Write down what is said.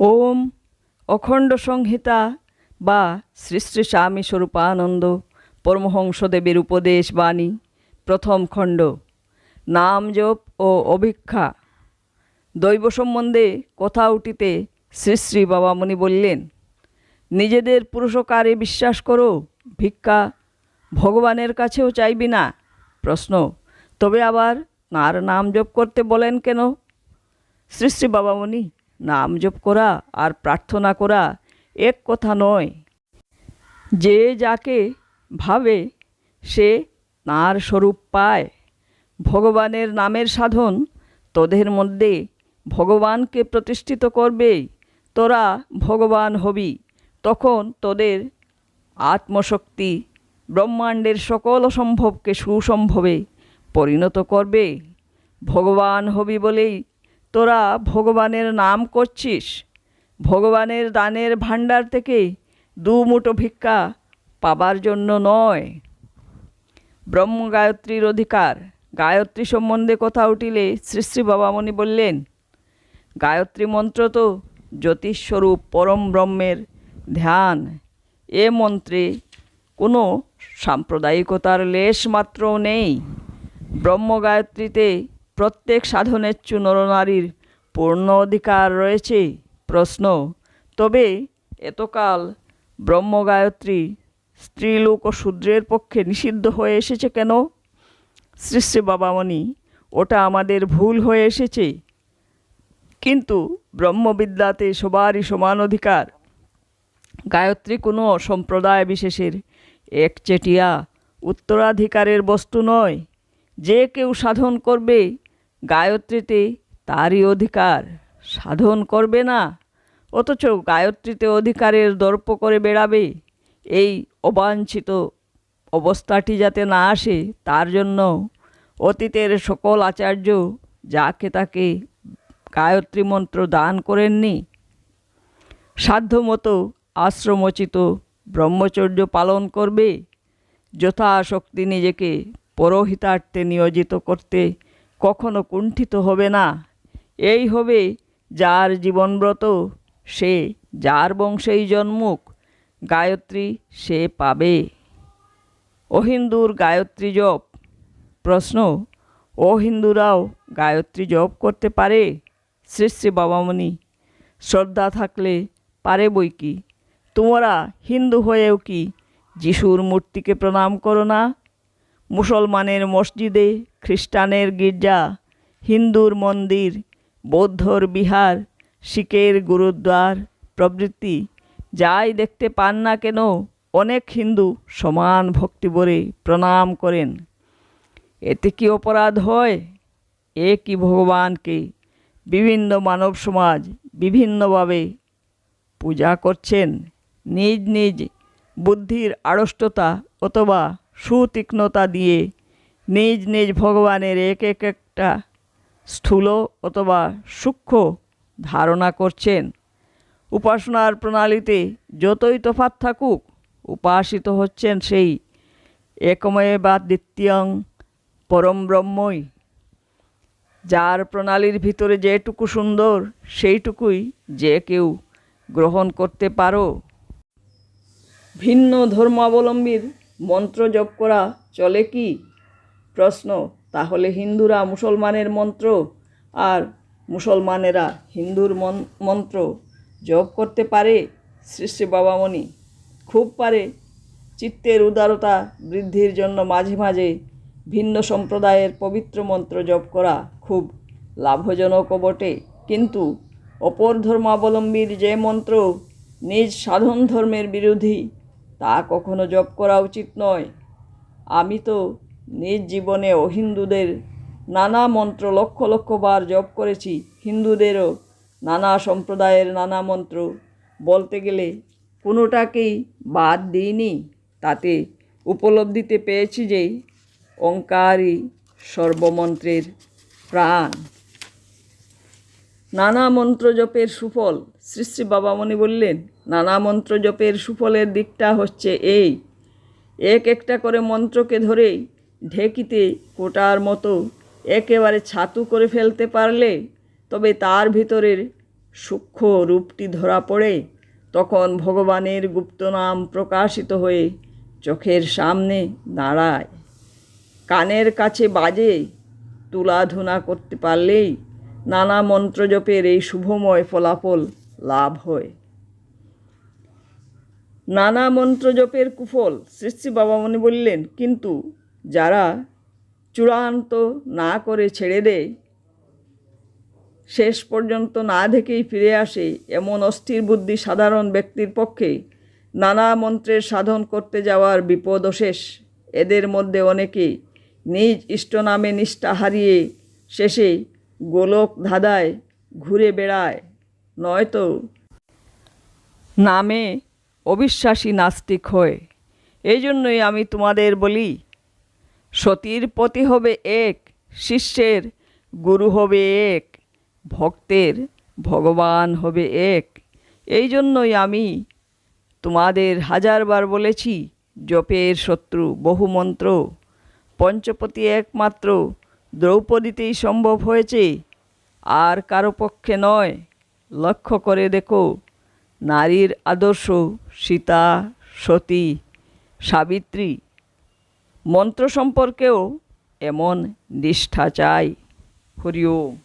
ওম অখণ্ড সংহিতা বা শ্রী শ্রী স্বামী স্বরূপানন্দ পরমহংসদেবের উপদেশ বাণী, প্রথম খণ্ড। নাম জপ ও অভিক্ষা। দৈব সম্বন্ধে কথা উঠিতে শ্রী শ্রী বাবামণি বললেন, নিজেদের পুরুষকারে বিশ্বাস করো, ভিক্ষা ভগবানের কাছেও চাইবি না। প্রশ্ন, তবে আবার তাঁর নাম জপ করতে বলেন কেন? শ্রী শ্রী বাবামণি নাম জপ করা আর প্রার্থনা করা এক কথা নয়। যে যাকে ভাবে, সে তাঁর স্বরূপ পায়। ভগবানের নামের সাধন তোদের মধ্যে ভগবানকে প্রতিষ্ঠিত করবে। তোরা ভগবান হবি, তখন তোদের আত্মশক্তি ব্রহ্মাণ্ডের সকল সম্ভবকে সুসম্ভবে পরিণত করবে। ভগবান হবি বলেই তোরা ভগবানের নাম করছিস। ভগবানের দানের ভাণ্ডার থেকে দু মুঠো ভিক্ষা পাবার জন্য নয়। ব্রহ্ম গায়ত্রীর অধিকার। গায়ত্রী সম্বন্ধে কথা উঠিলে শ্রী শ্রী বাবামণি বললেন, গায়ত্রী মন্ত্র তো জ্যোতিষস্বরূপ পরম ব্রহ্মের ধ্যান। এ মন্ত্রে কোনো সাম্প্রদায়িকতার লেশ মাত্রও নেই। ব্রহ্ম গায়ত্রীতে প্রত্যেক সাধনেচ্ছু নরনারীর পূর্ণ অধিকার রয়েছে? প্রশ্ন। তবে এতকাল ব্রহ্ম গায়ত্রী স্ত্রীলোক ও শূদ্রের পক্ষে নিষিদ্ধ হয়ে এসেছে কেন? শ্রী শ্রী বাবামণি, ওটা আমাদের ভুল হয়ে এসেছে। কিন্তু ব্রহ্মবিদ্যাতে সবারই সমান অধিকার। গায়ত্রী কোনো সম্প্রদায় বিশেষের একচেটিয়া উত্তরাধিকারের বস্তু নয়। যে কেউ সাধন করবে গায়ত্রীতে তারই অধিকার সাধন করবে না। অথচ গায়ত্রীতে অধিকারের দর্প করে বেড়াবে। এই অবাঞ্ছিত অবস্থাটি যাতে না আসে, তার জন্য অতীতের সকল আচার্য যাকে তাকে গায়ত্রী মন্ত্র দান করেননি। সাধ্যমতো আশ্রমোচিত ব্রহ্মচর্য পালন করবে। যথাশক্তি নিজেকে পরহিতার্থে নিয়োজিত করতে কখনো কুণ্ঠিত হবে না। এই হবে যার জীবনব্রত, সে যার বংশেই জন্মুক, গায়ত্রী সে পাবে। অহিন্দুর গায়ত্রী জপ। প্রশ্ন ও হিন্দুরাও গায়ত্রী জপ করতে পারে? শ্রী শ্রী বাবামণি, শ্রদ্ধা থাকলে পারে বই কি? তোমরা হিন্দু হয়েও কি যিশুর মূর্তিকে প্রণাম করো না? মুসলমানের মসজিদে খ্রিস্টানের গির্জা, হিন্দুর মন্দির, বৌদ্ধর বিহার, শিখের গুরুদ্বার প্রবৃত্তি যাই দেখতে পান না কেন, অনেক হিন্দু সমান ভক্তি বলে প্রণাম করেন। এতে কি অপরাধ হয়? একই ভগবানকে? বিভিন্ন মানব সমাজ বিভিন্নভাবে পূজা করছেন। নিজ নিজ বুদ্ধির আড়ষ্টতা অথবা সুতীক্ষ্ণতা দিয়ে নিজ নিজ ভগবানের এক এক একটা স্থূল অথবা সূক্ষ্ম ধারণা করছেন। উপাসনার প্রণালীতে যতই তফাৎ থাকুক, উপাসিত হচ্ছেন সেই একময়ে বা দ্বিতীয়ং পরম ব্রহ্মই। যার প্রণালীর ভিতরে যেটুকু সুন্দর, সেইটুকুই যে কেউ গ্রহণ করতে পারো। ভিন্ন ধর্মাবলম্বীর মন্ত্র জপ করা চলে কি? প্রশ্ন। তাহলে হিন্দুরা মুসলমানের মন্ত্র আর মুসলমানেরা হিন্দুর মন্ত্র জপ করতে পারে? শ্রী বাবামণি, খুব পারে। চিত্তের উদারতা বৃদ্ধির জন্য মাঝে মাঝে ভিন্ন সম্প্রদায়ের পবিত্র মন্ত্র জপ করা খুব লাভজনকও বটে। কিন্তু অপর ধর্মাবলম্বীর যে মন্ত্র নিজ সাধন ধর্মের বিরোধী তা কখনো জপ করা উচিত নয়। আমি তো নিজ জীবনে অহিন্দুদের নানা মন্ত্র লক্ষ লক্ষ বার জপ করেছি। হিন্দুদেরও নানা সম্প্রদায়ের নানা মন্ত্র। বলতে গেলে কোনোটাকেই বাদ দিইনি। তাতে উপলব্ধিতে পেয়েছি যে, ওঙ্কারই সর্বমন্ত্রের প্রাণ। নানা মন্ত্র জপের সুফল। শ্রী শ্রী বাবামণি বললেন, নানা মন্ত্র জপের সুফলের দিকটা হচ্ছে এই। এক একটা করে মন্ত্রকে ধরেই ঢেকিতে কোটার মতো একেবারে ছাতু করে ফেলতে পারলে, তবে তার ভিতরের সূক্ষ্ম রূপটি ধরা পড়ে, তখন ভগবানের গুপ্ত নাম প্রকাশিত হয়ে চোখের সামনে দাঁড়ায়। কানের কাছে বাজে তুলাধুনা করতে পারলেই নানা মন্ত্রজপের এই শুভময় ফলাফল লাভ হয়। নানা মন্ত্রজপের কুফল শ্রী শ্রী বাবামণি বললেন, কিন্তু যারা চূড়ান্ত না করে ছেড়ে দেয়, শেষ পর্যন্ত না দেখেই ফিরে আসে এমন অস্থির বুদ্ধি সাধারণ ব্যক্তির পক্ষে, নানা মন্ত্রের সাধন করতে যাওয়ার বিপদ শেষ এদের মধ্যে অনেকে নিজ ইষ্ট নামে নিষ্ঠা হারিয়ে শেষে গোলক ধাঁধায় ঘুরে বেড়ায়, নয়তো নামে অবিশ্বাসী নাস্তিক হয়। এই জন্যই আমি তোমাদের বলি, সতীর পতি হবে এক, শিষ্যের গুরু হবে এক, ভক্তের ভগবান হবে এক। এই জন্যই আমি তোমাদের হাজারবার বলেছি, জপের শত্রু বহু মন্ত্র পঞ্চপতি একমাত্র দ্রৌপদীতেই সম্ভব হয়েছে? আর কারও পক্ষে নয়। লক্ষ্য করে দেখো, নারীর আদর্শ সীতা, সতী, সাবিত্রী। মন্ত্র সম্পর্কেও এমন নিষ্ঠা চাই। হরি ওম।